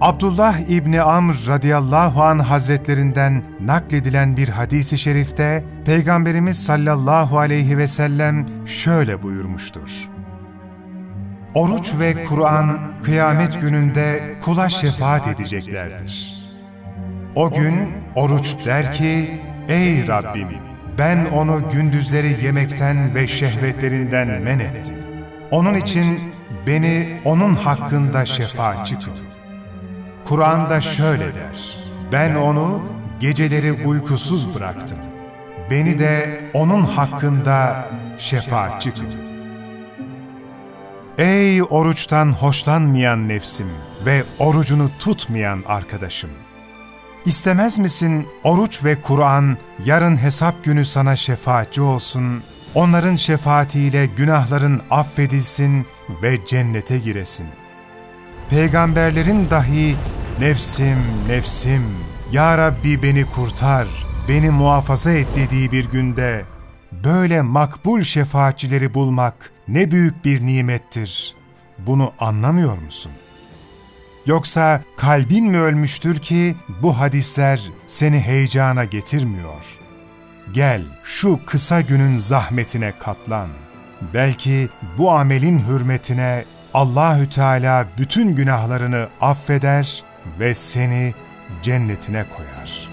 Abdullah İbni Amr radıyallahu an hazretlerinden nakledilen bir hadisi şerifte Peygamberimiz sallallahu aleyhi ve sellem şöyle buyurmuştur. Oruç ve Kur'an kıyamet gününde kula şefaat edeceklerdir. O gün oruç der ki, Ey Rabbim! Ben onu gündüzleri yemekten ve şehvetlerinden men ettim. Onun için beni onun hakkında şefaatçi kıl. Kur'an'da şöyle der, ben onu geceleri uykusuz bıraktım. Beni de onun hakkında şefaatçi kıl. Ey oruçtan hoşlanmayan nefsim ve orucunu tutmayan arkadaşım! İstemez misin oruç ve Kur'an yarın hesap günü sana şefaatçi olsun, onların şefaatiyle günahların affedilsin ve cennete giresin. Peygamberlerin dahi nefsim, nefsim, Ya Rabbi beni kurtar, beni muhafaza et dediği bir günde böyle makbul şefaatçileri bulmak ne büyük bir nimettir. Bunu anlamıyor musun? Yoksa kalbin mi ölmüştür ki bu hadisler seni heyecana getirmiyor? Gel şu kısa günün zahmetine katlan. Belki bu amelin hürmetine Allahü Teala bütün günahlarını affeder ve seni cennetine koyar.''